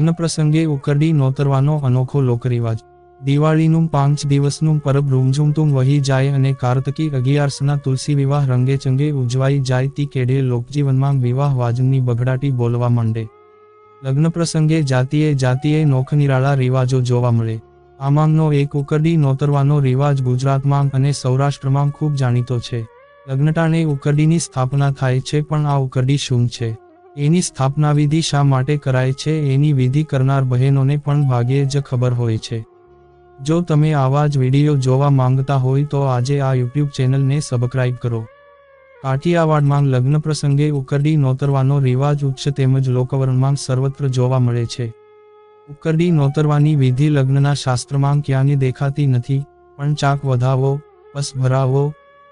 લગ્ન પ્રસંગે ઉકરડી નોતરવાનો અનોખો લોકરિવાજ. દિવાળીનું પાંચ દિવસનું પરબ રૂમઝુમતું વહી જાય અને કાર્તકી અગિયારસના તુલસી વિવાહ રંગે ચંગે ઉજવાઈ જાય તી કેડે લોકજીવનમાં વિવાહ વાજનની બગડાટી બોલવા માંડે. લગ્ન પ્રસંગે જાતિએ જાતિએ નોખનિરાળા રિવાજો જોવા મળે. આમાંનો એક ઉકરડી નોતરવાનો રિવાજ ગુજરાતમાં અને સૌરાષ્ટ્રમાં ખૂબ જાણીતો છે. લગ્નટાણે ઉકરડીની સ્થાપના થાય છે પણ આ ઉકરડી શું છે? એની સ્થાપના વિધિ શા માટે કરાય છે એની વિધિ કરનાર બહેનોને પણ ભાગ્યે જ ખબર હોય છે. જો તમે આવા જ વીડિયો જોવા માંગતા હોય તો આજે આ યુટ્યુબ ચેનલને સબસ્ક્રાઇબ કરો. કાઠિયાવાડમાં લગ્ન પ્રસંગે ઉકરડી નોતરવાનો રિવાજ ઉચ્ચ તેમજ લોકવરણમાં સર્વત્ર જોવા મળે છે. ઉકરડી નોતરવાની વિધિ લગ્નના શાસ્ત્રમાં ક્યાંની દેખાતી નથી, પણ ચાક વધાવો, પસ ભરાવો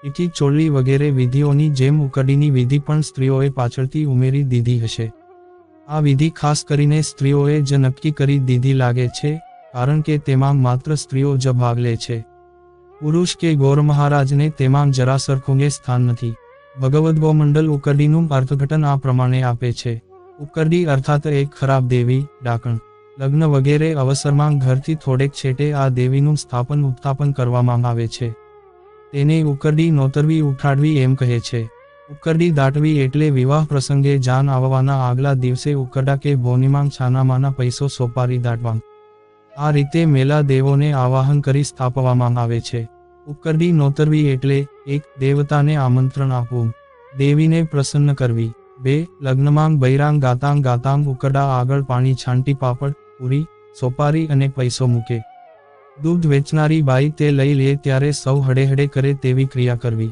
પીઠી ચોલી વગેરે વિધિઓની જેમ ઉકરડીની વિધિ પણ સ્ત્રીઓએ પાછળથી ઉમેરી દીધી હશે. આ વિધિ ખાસ કરીને સ્ત્રીઓએ જ નક્કી કરી દીધી લાગે છે, કારણ કે તેમાં માત્ર સ્ત્રીઓ જ ભાગ લે છે. પુરુષ કે ગોર મહારાજને તેમાં જરા સરખુંગે સ્થાન નથી. ભગવદ ગોમંડલ ઉકરડીનું અર્થઘટન આ પ્રમાણે આપે છે. ઉકરડી અર્થાત એક ખરાબ દેવી, ડાકણ. લગ્ન વગેરે અવસરમાં ઘરથી થોડેક છેટે આ દેવીનું સ્થાપન ઉત્થાપન કરવામાં આવે છે. તેને ઉકરડી નોતરવી ઉઠાડવી એમ કહે છે. ઉકરડી દાટવી એટલે વિવાહ પ્રસંગે જાન આવવાના આગલા દિવસે ઉકરડા કે ભોનિમાંગ છાનામાના પૈસો સોપારી દાટવા. આ રીતે મેલા દેવોને આવાહન કરી સ્થાપવામાં આવે છે. ઉકરડી નોતરવી એટલે એક દેવતાને આમંત્રણ આપવું. દેવીને પ્રસન્ન કરવી. બે, લગ્નમાં બૈરાંગ ગાતાંગ ગાતાંગ ઉકરડા આગળ પાણી છાંટી પાપડ, પૂરી, સોપારી અને પૈસો મૂકે. દૂધ વેચનારી બાઈ તે લઈ લે ત્યારે સૌ હડેહડે કરે તેવી ક્રિયા કરવી.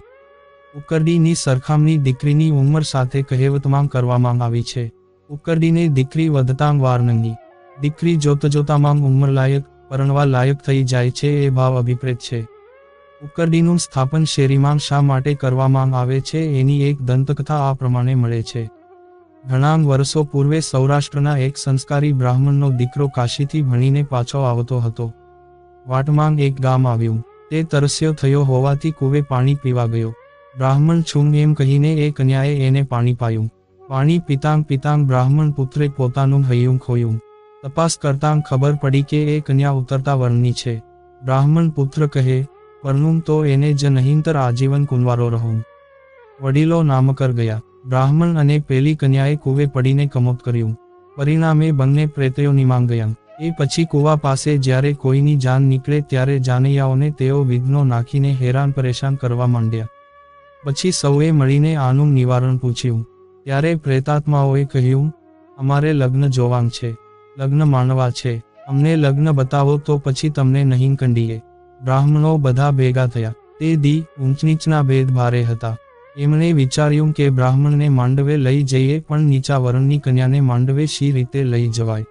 ઉકરડીની સરખામણી દીકરીની ઉંમર સાથે કહેવતમાં કરવામાં આવી છે. ઉકરડીને દીકરી વધતાં વાર નંગી દીકરી જોત જોતામાં ઉંમર લાયક, પરણવા લાયક થઈ જાય છે એ ભાવ અભિપ્રેત છે. ઉકરડીનું સ્થાપન શેરીમાં શા માટે કરવામાં આવે છે એની એક દંતકથા આ પ્રમાણે મળે છે. ઘણા વર્ષો પૂર્વે સૌરાષ્ટ્રના એક સંસ્કારી બ્રાહ્મણનો દીકરો કાશીથી ભણીને પાછો આવતો હતો. વાટમાં એક ગામ આવ્યું. તે તરસ્યો થયો હોવાથી કૂવે પાણી પીવા ગયો. બ્રાહ્મણ છું એમ કહીને એ કન્યાએ એને પાણી પાયું. પાણી પીતાંગ પિતાંગ બ્રાહ્મણ પુત્રે પોતાનું હૈયું ખોયું. તપાસ કરતાં ખબર પડી કે એ કન્યા ઉતરતા વર્ણની છે. બ્રાહ્મણ પુત્ર કહે પરનું તો એને જ નહીંતર આજીવન કુંવારો રહું. વડીલો નામકર ગયા. બ્રાહ્મણ અને પેલી કન્યાએ કૂવે પડીને કમોત કર્યું. પરિણામે બંને પ્રેતયોનીમાં ગયા. એ પછી કૂવા પાસે જ્યારે કોઈની જાન નીકળે ત્યારે જાનૈયાઓને તેઓ વિઘ્નો નાખીને હેરાન પરેશાન કરવા માંડ્યા. પછી સૌએ મળીને આનું નિવારણ પૂછ્યું. ત્યારે પ્રેતાત્માઓએ કહ્યું, અમારે લગ્ન જોવાંગ છે, લગ્ન માણવા છે. અમને લગ્ન બતાવો તો પછી તમને નહીં કંડીએ. બ્રાહ્મણો બધા ભેગા થયા. તે દી ઊંચ નીચના ભેદ ભારે હતા. એમણે વિચાર્યું કે બ્રાહ્મણને માંડવે લઈ જઈએ પણ નીચા વરણની કન્યાને માંડવે શી રીતે લઈ જવાય?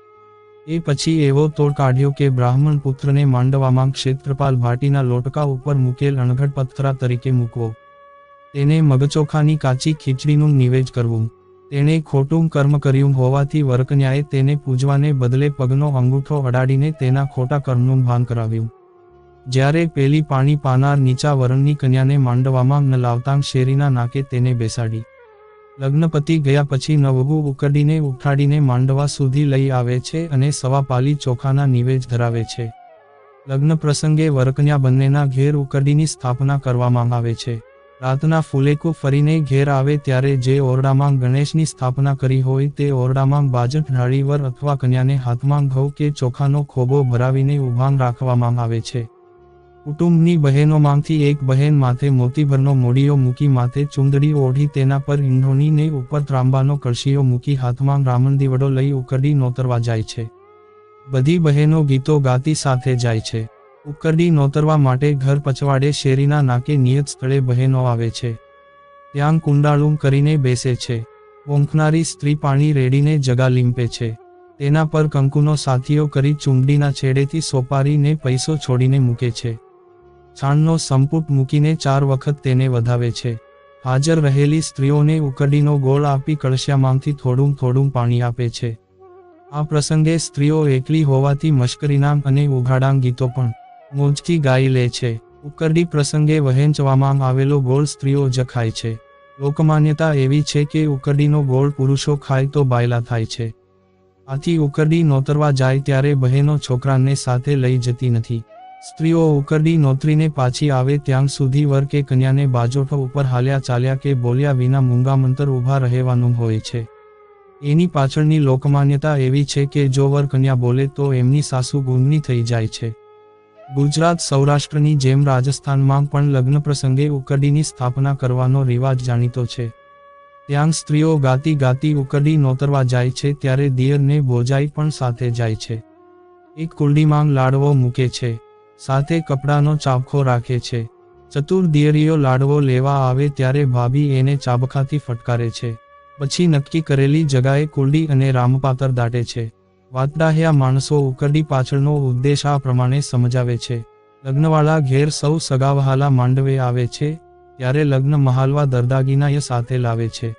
એ પછી એવો તોડ કાઢ્યો કે બ્રાહ્મણ પુત્રને માંડવામાં ક્ષેત્રપાલ ભાટીના લોટકા ઉપર મૂકેલ અણઘડ પથરા તરીકે મૂકવો. તેને મગચોખાની કાચી ખીચડીનું નિવેજ કરવું. તેણે ખોટું કર્મ કર્યું હોવાથી વરકન્યાએ તેને પૂજવાને બદલે પગનો અંગૂઠો અડાડીને તેના ખોટા કર્મનું ભાન કરાવ્યું. જ્યારે પેલી પાણી પાનાર નીચા વરણની કન્યાને માંડવામાં ન લાવતાં શેરીના નાકે તેને બેસાડી. લગ્નપતિ ગયા પછી નવગુ ઉકડીને ઉઠાડીને માંડવા સુધી લઈ આવે છે અને સવા પાલી ચોખાના નિવેજ ધરાવે છે. લગ્ન પ્રસંગે વરકન્યા બંનેના ઘેર ઉકડીની સ્થાપના કરવામાં આવે છે. રાતના ફૂલેકું ફરીને ઘેર આવે ત્યારે જે ઓરડામાં ગણેશની સ્થાપના કરી હોય તે ઓરડામાં બાજટ ઢાળીવર અથવા કન્યાને હાથમાં ઘઉં કે ચોખાનો ખોબો ભરાવીને ઉભાંગ રાખવામાં આવે છે. કુટુંબની બહેનોમાંથી એક બહેન માથે મોતીભરનો મોડીઓ મૂકી માથે ચુંદડી ઓઢી તેના પર ઈંઢોણીને ઉપર ત્રાંબાનો કળશીઓ મૂકી હાથમાં રામણ દીવડો લઈ ઉકરડી નોતરવા જાય છે. બધી બહેનો ગીતો ગાતી સાથે જાય છે. ઉકરડી નોતરવા માટે ઘર પચવાડે શેરીના નાકે નિયત સ્થળે બહેનો આવે છે. ત્યાં કુંડાળું કરીને બેસે છે. ઓંખનારી સ્ત્રી પાણી રેડીને જગા લીંપે છે. તેના પર કંકુનો સાથીઓ કરી ચુંબડીના છેડેથી સોપારીને પૈસો છોડીને મૂકે છે. છાણનો સંપુટ મૂકીને ચાર વખત તેને વધાવે છે. હાજર રહેલી સ્ત્રીઓને ઉકરડીનો ગોળ આપી કળશિયામાંથી થોડું થોડું પાણી આપે છે. આ પ્રસંગે સ્ત્રીઓ એકલી હોવાથી મશ્કરીનામ અને ઉઘાડાંગ ગીતો પણ મોજથી ગાઈ લે છે. ઉકરડી પ્રસંગે વહેંચવામાં આવેલો ગોળ સ્ત્રીઓ જ ખાય છે. લોકમાન્યતા એવી છે કે ઉકરડીનો ગોળ પુરુષો ખાય તો બાયલા થાય છે. આથી ઉકરડી નોતરવા જાય ત્યારે બહેનો છોકરાને સાથે લઈ જતી નથી. સ્ત્રીઓ ઉકરડી નોતરીને પાછી આવે ત્યાં સુધી વર કે કન્યાને બાજોઠ ઉપર હાલ્યા ચાલ્યા કે બોલ્યા વિના મૂંગા મંતર ઊભા રહેવાનું હોય છે. એની પાછળની લોકમાન્યતા એવી છે કે જો વર કન્યા બોલે તો એમની સાસુ ગુંગની થઈ જાય છે. ગુજરાત સૌરાષ્ટ્રની જેમ રાજસ્થાનમાં પણ લગ્ન પ્રસંગે ઉકરડીની સ્થાપના કરવાનો રિવાજ જાણીતો છે. ત્યાં સ્ત્રીઓ ગાતી ગાતી ઉકરડી નોતરવા જાય છે ત્યારે દિયરને ભોજાઈ પણ સાથે જાય છે. એક કુંડીમાં લાડવો મૂકે છે. સાથે કપડાનો ચાબખો રાખે છે. ચતુર દિયરીઓ લાડવો લેવા આવે ત્યારે ભાભી એને ચાબખાથી ફટકારે છે. પછી નક્કી કરેલી જગાએ કુંડી અને રામપાતર દાટે છે. વાતડાહ્યા માણસો ઉકરડી પાછળનો ઉદ્દેશ આ પ્રમાણે સમજાવે છે. લગ્નવાળા ઘેર સૌ સગાવહાલા માંડવે આવે છે, ત્યારે લગ્ન મહાલવા દરદાગીનાય સાથે લાવે છે.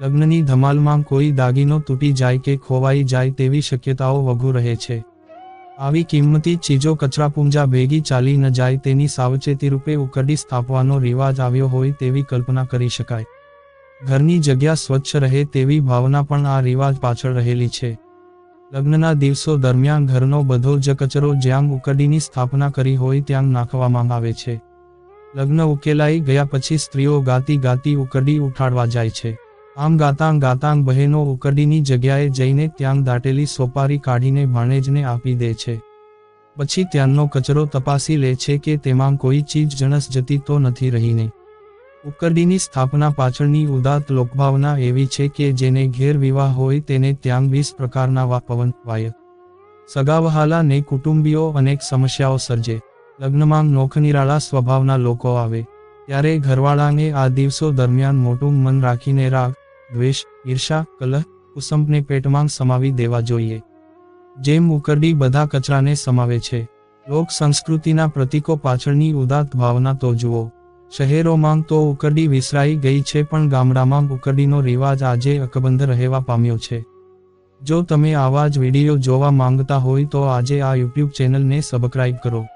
લગ્નની ધમાલમાં કોઈ દાગીનો તૂટી જાય કે ખોવાઈ જાય તેવી શક્યતાઓ વઘુ રહે છે. આવી કિંમતી ચીજો કચરાપુંજા ભેગી ચાલી ન જાય તેની સાવચેતી રૂપે ઉકરડી સ્થાપવાનો રિવાજ આવ્યો હોય તેવી કલ્પના કરી શકાય. ઘરની જગ્યા સ્વચ્છ રહે તેવી ભાવના પણ આ રિવાજ પાછળ રહેલી છે. લગ્નના દિવસો દરમિયાન ઘરનો બધો જ કચરો જ્યાં ઉકરડીની સ્થાપના કરી હોય ત્યાં નાખવામાં આવે છે. લગ્ન ઉકેલાઈ ગયા પછી સ્ત્રીઓ ગાતી ગાતી ઉકરડી ઉઠાડવા જાય છે. આમ ગાતાંગ ગાતાંગ બહેનો ઉકરડીની જગ્યાએ જઈને ત્યાં દાટેલી સોપારી કાઢીને ભાણેજને આપી દે છે. પછી ત્યાંનો કચરો તપાસી લે છે કે તેમાં કોઈ ચીજ જણસ જતી તો નથી રહીને. ઉકરડીની સ્થાપના પાછળની ઉદાત લોકભાવના એવી છે કે જેને ઘેર વિવાહ હોય તેને ત્યાં વીસ પ્રકારના વાપવન વાય. સગાવહાલા ને કુટુંબીઓ અનેક સમસ્યાઓ સર્જે. લગ્નમાં નોખનિરાળા સ્વભાવના લોકો આવે. ત્યારે ઘરવાળાને આ દિવસો દરમિયાન મોટું મન રાખીને રાગ દ્વેષ, ઈર્ષા, કલહ કુસંપને પેટમાં સમાવી દેવા જોઈએ. જેમ ઉકરડી બધા કચરાને સમાવે છે. લોક સંસ્કૃતિના પ્રતીકો પાછળની ઉદાત્ત ભાવના તો જુઓ. શહેરોમાં તો ઉકરડી વિસરાઈ ગઈ છે પણ ગામડામાં ઉકરડીનો રિવાજ આજે અકબંધ રહેવા પામ્યો છે. જો તમે આવા જ વીડિયો જોવા માંગતા હોય તો આજે આ યુટ્યુબ ચેનલને સબસ્ક્રાઇબ કરો.